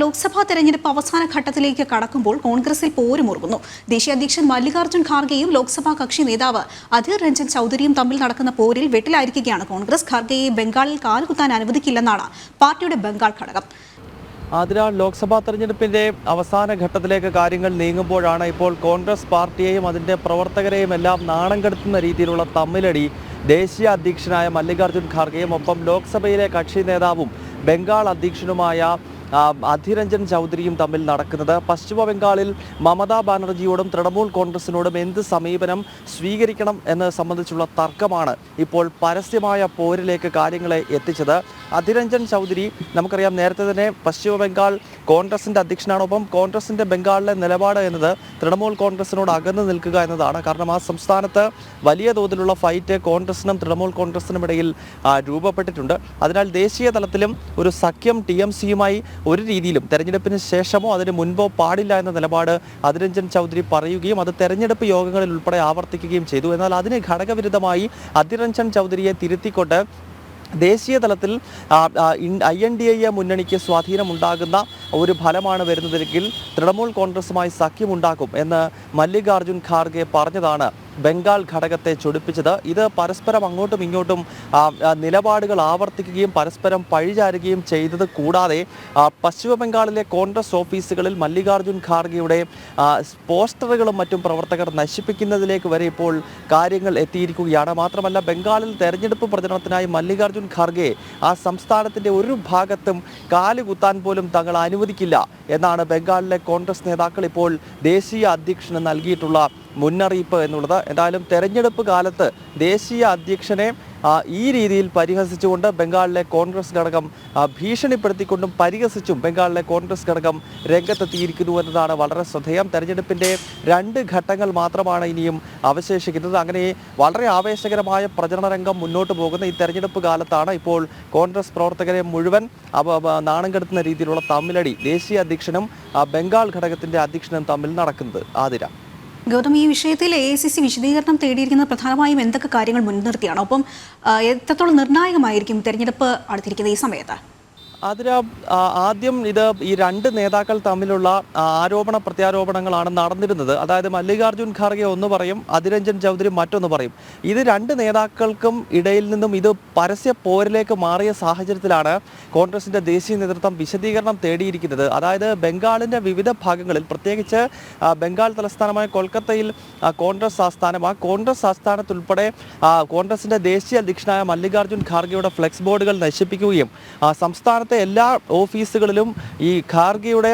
ലോക്സഭാ തെരഞ്ഞെടുപ്പ് അവസാന ഘട്ടത്തിലേക്ക് കടക്കുമ്പോൾ കോൺഗ്രസിൽ പോരുമുറുകുന്നു ദേശീയ അധ്യക്ഷൻ മല്ലികാർജുൻ ഖാർഗെയും ലോക്സഭാ കക്ഷി നേതാവ് അധീർ രഞ്ജൻ ചൌധരിയും തമ്മിൽ നടക്കുന്ന പോരിൽ വെട്ടിലായിരിക്കുകയാണ് കോൺഗ്രസ്. ഖാർഗെയെ ബംഗാളിൽ കാലുകുത്താൻ അനുവദിക്കില്ലെന്നാണ് പാർട്ടിയുടെ ബംഗാൾ ഘടകം. അതിനാൽ ലോക്സഭാ തെരഞ്ഞെടുപ്പിന്റെ അവസാന ഘട്ടത്തിലേക്ക് കാര്യങ്ങൾ നീങ്ങുമ്പോഴാണ് ഇപ്പോൾ കോൺഗ്രസ് പാർട്ടിയെയും അതിന്റെ പ്രവർത്തകരെയും എല്ലാം നാണം കെടുത്തുന്ന രീതിയിലുള്ള തമ്മിലടി ദേശീയ അധ്യക്ഷനായ മല്ലികാർജുൻ ഖാർഗെയും ഒപ്പം ലോക്സഭയിലെ കക്ഷി നേതാവും ബംഗാൾ അധ്യക്ഷനുമായ ആ, അധിരഞ്ജൻ ചൗധരിയും തമ്മിൽ നടക്കുന്നത്. പശ്ചിമ ബംഗാളിൽ മമതാ ബാനർജിയോടും തൃണമൂൽ കോൺഗ്രസിനോടും എന്ത് സമീപനം സ്വീകരിക്കണം എന്ന് സംബന്ധിച്ചുള്ള തർക്കമാണ് ഇപ്പോൾ പരസ്യമായ പോരിലേക്ക് കാര്യങ്ങളെ എത്തിച്ചത്. അധിരഞ്ജൻ ചൗധരി നമുക്കറിയാം നേരത്തെ തന്നെ പശ്ചിമ ബംഗാൾ കോൺഗ്രസിന്റെ അധ്യക്ഷനാണ്. ഒപ്പം കോൺഗ്രസിന്റെ ബംഗാളിലെ നിലപാട് എന്നത് തൃണമൂൽ കോൺഗ്രസിനോട് അകന്നു നിൽക്കുക എന്നതാണ്. കാരണം ആ സംസ്ഥാനത്ത് വലിയ തോതിലുള്ള ഫൈറ്റ് കോൺഗ്രസിനും തൃണമൂൽ കോൺഗ്രസിനും ഇടയിൽ രൂപപ്പെട്ടിട്ടുണ്ട്. അതിനാൽ ദേശീയ തലത്തിലും ഒരു സഖ്യം ടി എം സിയുമായി ഒരു രീതിയിലും തെരഞ്ഞെടുപ്പിന് ശേഷമോ അതിന് മുൻപോ പാടില്ല എന്ന നിലപാട് അതിരഞ്ജൻ ചൗധരി പറയുകയും അത് തെരഞ്ഞെടുപ്പ് യോഗങ്ങളിൽ ഉൾപ്പെടെ ആവർത്തിക്കുകയും ചെയ്തു. എന്നാൽ അതിന് ഘടകവിരുദ്ധമായി അതിരഞ്ജൻ ചൗധരിയെ തിരുത്തിക്കൊണ്ട് ദേശീയ തലത്തിൽ ഐ എൻ ഡി എ മുന്നണിക്ക് സ്വാധീനമുണ്ടാകുന്ന ഒരു ഫലമാണ് വരുന്നതെങ്കിൽ തൃണമൂൽ കോൺഗ്രസുമായി സഖ്യമുണ്ടാക്കും എന്ന് മല്ലികാർജുൻ ഖാർഗെ പറഞ്ഞതാണ്. ബംഗാൾ ഘടകത്തെ ചൊടിപ്പിച്ചത്. ഇത് പരസ്പരം അങ്ങോട്ടും ഇങ്ങോട്ടും നിലപാടുകൾ ആവർത്തിക്കുകയും പരസ്പരം പഴിചാരുകയും ചെയ്തത് കൂടാതെ പശ്ചിമ ബംഗാളിലെ കോൺഗ്രസ് ഓഫീസുകളിൽ മല്ലികാർജുൻ ഖാർഗെയുടെ പോസ്റ്ററുകളും മറ്റും പ്രവർത്തകർ നശിപ്പിക്കുന്നതിലേക്ക് വരെ ഇപ്പോൾ കാര്യങ്ങൾ എത്തിയിരിക്കുകയാണ്. മാത്രമല്ല ബംഗാളിൽ തെരഞ്ഞെടുപ്പ് പ്രചരണത്തിനായി മല്ലികാർജുൻ ഖാർഗെ ആ സംസ്ഥാനത്തിന്റെ ഒരു ഭാഗത്തും കാലുകുത്താൻ പോലും തങ്ങൾ അനുവദിക്കില്ല. എന്നാണ് ബംഗാളിലെ കോൺഗ്രസ് നേതാക്കൾ ഇപ്പോൾ ദേശീയ അധ്യക്ഷന് നൽകിയിട്ടുള്ള മുന്നറിയിപ്പ് എന്നുള്ളത്. എന്തായാലും തെരഞ്ഞെടുപ്പ് കാലത്ത് ദേശീയ അധ്യക്ഷനെ ഈ രീതിയിൽ പരിഹസിച്ചുകൊണ്ട് ബംഗാളിലെ കോൺഗ്രസ് ഘടകം ഭീഷണിപ്പെടുത്തിക്കൊണ്ടും പരിഹസിച്ചും ബംഗാളിലെ കോൺഗ്രസ് ഘടകം രംഗത്തെത്തിയിരിക്കുന്നു എന്നതാണ് വളരെ ശ്രദ്ധേയം. തെരഞ്ഞെടുപ്പിന്റെ രണ്ട് ഘട്ടങ്ങൾ മാത്രമാണ് ഇനിയും അവശേഷിക്കുന്നത്. അങ്ങനെ വളരെ ആവേശകരമായ പ്രചരണ രംഗം മുന്നോട്ട് പോകുന്ന ഈ തെരഞ്ഞെടുപ്പ് കാലത്താണ് ഇപ്പോൾ കോൺഗ്രസ് പ്രവർത്തകരെ മുഴുവൻ നാണം കെടുത്തുന്ന രീതിയിലുള്ള തമ്മിലടി. ദേശീയ അധ്യക്ഷനും ബംഗാൾ ഘടകത്തിന്റെ അധ്യക്ഷനും തമ്മിൽ നടക്കുന്നത്. ആതിര. ഗൗതം ഈ വിഷയത്തിൽ എ സി സി വിശദീകരണം തേടിയിരിക്കുന്ന പ്രധാനമായും എന്തൊക്കെ കാര്യങ്ങൾ മുൻനിർത്തിയാണ്? ഒപ്പം എത്രത്തോളം നിർണായകമായിരിക്കും തെരഞ്ഞെടുപ്പ് അടുത്തിരിക്കുന്ന ഈ സമയത്ത്? അതിന് ആദ്യം ഇത് ഈ രണ്ട് നേതാക്കൾ തമ്മിലുള്ള ആരോപണ പ്രത്യാരോപണങ്ങളാണ് നടന്നിരുന്നത്. അതായത് മല്ലികാർജുൻ ഖാർഗെ ഒന്ന് പറയും അതിരഞ്ജൻ ചൗധരി മറ്റൊന്ന് പറയും. ഇത് രണ്ട് നേതാക്കൾക്കും ഇടയിൽ നിന്നും ഇത് പരസ്യ പോരിലേക്ക് മാറിയ സാഹചര്യത്തിലാണ് കോൺഗ്രസിന്റെ ദേശീയ നേതൃത്വം വിശദീകരണം തേടിയിരിക്കുന്നത്. അതായത് ബംഗാളിന്റെ വിവിധ ഭാഗങ്ങളിൽ പ്രത്യേകിച്ച് ബംഗാൾ തലസ്ഥാനമായ കൊൽക്കത്തയിൽ കോൺഗ്രസ് ആസ്ഥാനം ആ കോൺഗ്രസ് ആസ്ഥാനത്തുൾപ്പെടെ കോൺഗ്രസിന്റെ ദേശീയ അധ്യക്ഷനായ മല്ലികാർജുൻ ഖാർഗെയുടെ ഫ്ലെക്സ് ബോർഡുകൾ നശിപ്പിക്കുകയും ആ, സംസ്ഥാനത്തെ എല്ലാ ഓഫീസുകളിലും ഈ ഖാർഗിയുടെ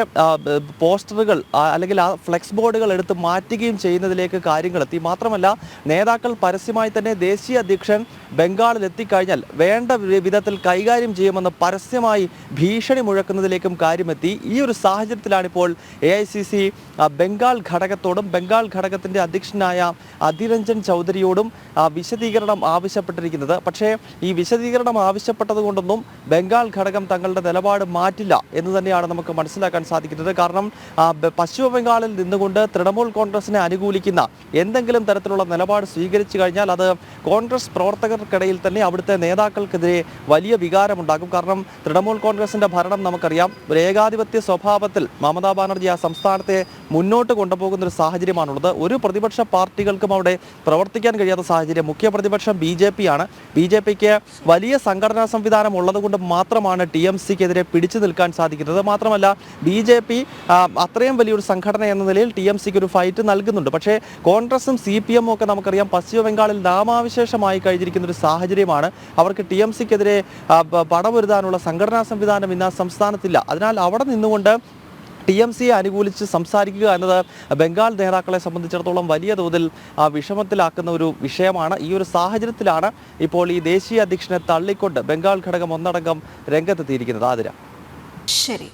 പോസ്റ്ററുകൾ അല്ലെങ്കിൽ ആ ഫ്ലെക്സ് ബോർഡുകൾ എടുത്ത് മാറ്റുകയും ചെയ്യുന്നതിലേക്ക് കാര്യങ്ങൾ എത്തി. മാത്രമല്ല നേതാക്കൾ പരസ്യമായി തന്നെ ദേശീയ അധ്യക്ഷൻ ബംഗാളിൽ എത്തിക്കഴിഞ്ഞാൽ വേണ്ട വിധത്തിൽ കൈകാര്യം ചെയ്യുമെന്ന് പരസ്യമായി ഭീഷണി മുഴക്കുന്നതിലേക്കും കാര്യമെത്തി. ഈ ഒരു സാഹചര്യത്തിലാണ് ഇപ്പോൾ A I C C Bengal ഘടകത്തോടും Bengal ഘടകത്തിന്റെ അധ്യക്ഷനായ അധിരഞ്ജൻ ചൗധരിയോടും വിശദീകരണം ആവശ്യപ്പെട്ടിരിക്കുന്നത്. പക്ഷേ ഈ വിശദീകരണം ആവശ്യപ്പെട്ടതുകൊണ്ടൊന്നും ബംഗാൾ ഘടകം തങ്ങളുടെ നിലപാട് മാറ്റില്ല എന്ന് തന്നെയാണ് നമുക്ക് മനസ്സിലാക്കാൻ സാധിക്കുന്നത്. കാരണം പശ്ചിമ ബംഗാളിൽ നിന്നുകൊണ്ട് തൃണമൂൽ കോൺഗ്രസിനെ അനുകൂലിക്കുന്ന എന്തെങ്കിലും തരത്തിലുള്ള നിലപാട് സ്വീകരിച്ചു കഴിഞ്ഞാൽ അത് കോൺഗ്രസ് പ്രവർത്തകർക്കിടയിൽ തന്നെ അവിടുത്തെ നേതാക്കൾക്കെതിരെ വലിയ വികാരമുണ്ടാകും. കാരണം തൃണമൂൽ കോൺഗ്രസിന്റെ ഭരണം നമുക്കറിയാം ഒരു ഏകാധിപത്യ സ്വഭാവത്തിൽ മമതാ ബാനർജി ആ സംസ്ഥാനത്തെ മുന്നോട്ട് കൊണ്ടുപോകുന്ന ഒരു സാഹചര്യമാണുള്ളത്. ഒരു പ്രതിപക്ഷ പാർട്ടികൾക്കും അവിടെ പ്രവർത്തിക്കാൻ കഴിയാത്ത സാഹചര്യം. മുഖ്യ പ്രതിപക്ഷം ബി ജെ പി ആണ്. ബി ജെ പിക്ക് വലിയ സംഘടനാ സംവിധാനം ഉള്ളതുകൊണ്ട് മാത്രമാണ് ടി എം സിക്കെതിരെ പിടിച്ചു നിൽക്കാൻ സാധിക്കുന്നത്. മാത്രമല്ല ബി ജെ പി അത്രയും വലിയൊരു സംഘടന എന്ന നിലയിൽ ടി എം സിക്ക് ഒരു ഫൈറ്റ് നൽകുന്നുണ്ട്. പക്ഷേ കോൺഗ്രസും സി പി എമ്മും ഒക്കെ നമുക്കറിയാം പശ്ചിമ ബംഗാളിൽ നാമാവിശേഷമായി കഴിഞ്ഞിരിക്കുന്ന ഒരു സാഹചര്യമാണ്. അവർക്ക് ടി എം സിക്കെതിരെ പണമൊരുതാനുള്ള സംഘടനാ സംവിധാനം ഇന്ന് സംസ്ഥാനത്തില്ല. അതിനാൽ അവിടെ നിന്നുകൊണ്ട് ടി എം സിയെ അനുകൂലിച്ച് സംസാരിക്കുക എന്നത് ബംഗാൾ നേതാക്കളെ സംബന്ധിച്ചിടത്തോളം വലിയ തോതിൽ വിഷമത്തിലാക്കുന്ന ഒരു വിഷയമാണ്. ഈ ഒരു സാഹചര്യത്തിലാണ് ഇപ്പോൾ ഈ ദേശീയ അധ്യക്ഷനെ തള്ളിക്കൊണ്ട് ബംഗാൾ ഘടകം ഒന്നടങ്കം രംഗത്തെത്തിയിരിക്കുന്നത്. ആതിര. ശരി.